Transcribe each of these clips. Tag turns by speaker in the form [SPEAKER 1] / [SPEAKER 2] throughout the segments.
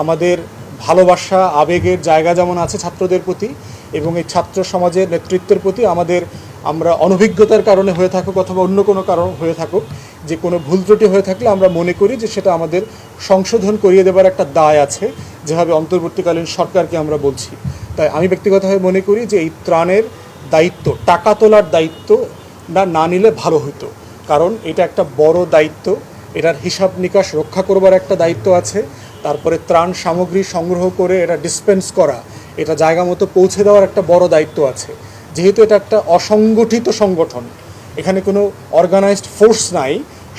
[SPEAKER 1] আমাদের ভালোবাসা, আবেগের জায়গা যেমন আছে ছাত্রদের প্রতি এবং এই ছাত্র সমাজের নেতৃত্বের প্রতি আমাদের আমরা অনভিজ্ঞতার কারণে হয়ে থাকুক অথবা অন্য কোনো কারণ হয়ে থাকুক, যে কোনো ভুল ত্রুটি হয়ে থাকলে আমরা মনে করি যে সেটা আমাদের সংশোধন করিয়ে দেবার একটা দায় আছে যেভাবে অন্তর্বর্তীকালীন সরকারকে আমরা বলছি। তাই আমি ব্যক্তিগতভাবে মনে করি যে এই ত্রাণের দায়িত্ব, টাকা তোলার দায়িত্ব না না নিলে ভালো হতো কারণ এটা একটা বড় দায়িত্ব, এটার হিসাব নিকাশ রক্ষা করবার একটা দায়িত্ব আছে। তারপরে ত্রাণ সামগ্রী সংগ্রহ করে এটা ডিসপেন্স করা, এটা জায়গা মতো পৌঁছে দেওয়ার একটা বড় দায়িত্ব আছে। যেহেতু এটা একটা অসংগঠিত সংগঠন, এখানে কোনো অর্গানাইজড ফোর্স নাই,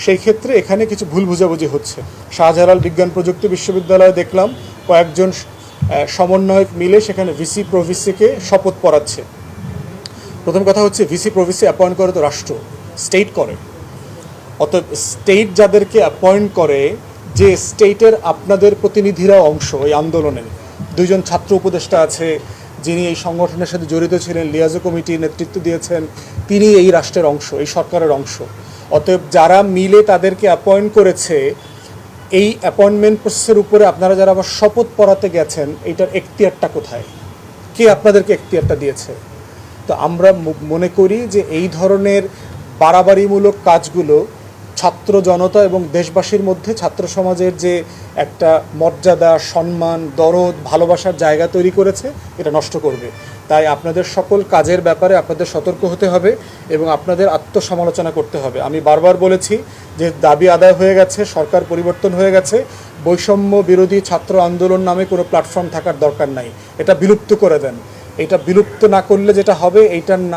[SPEAKER 1] সেই ক্ষেত্রে এখানে কিছু ভুল বুঝাবুঝি হচ্ছে। শাহজালাল বিজ্ঞান প্রযুক্তি বিশ্ববিদ্যালয়ে দেখলাম, কয়েকজন সমন্বয়ক মিলে সেখানে ভিসি প্রভিসিকে শপথ পড়াচ্ছে প্রথম কথা হচ্ছে ভিসি প্রভিসি অ্যাপয়েন্ট করে তো রাষ্ট্র স্টেট করে। অতএব স্টেট যাদেরকে অ্যাপয়েন্ট করে যে স্টেটের আপনাদের প্রতিনিধিরা অংশ এই আন্দোলনের দুইজন ছাত্র উপদেষ্টা আছে, যিনি এই সংগঠনের সাথে জড়িত ছিলেন, লিয়াজো কমিটি নেতৃত্ব দিয়েছেন, তিনি এই রাষ্ট্রের অংশ, এই সরকারের অংশ। অতএব যারা মিলে তাদেরকে অ্যাপয়েন্ট করেছে, এই অ্যাপয়েন্টমেন্ট প্রসেসের উপরে আপনারা যারা আবার শপথ পড়াতে গেছেন এইটার এখতিয়ারটা কোথায়? কে আপনাদেরকে এখতিয়ারটা দিয়েছে? তো আমরা মনে করি যে এই ধরনের বাড়াবাড়িমূলক কাজগুলো ছাত্র জনতা এবং দেশবাসীর মধ্যে ছাত্র সমাজের যে একটা মর্যাদা, সম্মান, দরদ, ভালোবাসার জায়গা তৈরি করেছে, এটা নষ্ট করবে। তাই আপনাদের সকল কাজের ব্যাপারে আপনাদের সতর্ক হতে হবে এবং আপনাদের আত্মসমালোচনা করতে হবে। আমি বারবার বলেছি যে দাবি আদায় হয়ে গেছে, সরকার পরিবর্তন হয়ে গেছে, বৈষম্য বিরোধী ছাত্র আন্দোলন নামে কোনো প্ল্যাটফর্ম থাকার দরকার নাই। এটা বিলুপ্ত করে দেন। এটা বিলুপ্ত না করলে যেটা হবে, এইটার নাম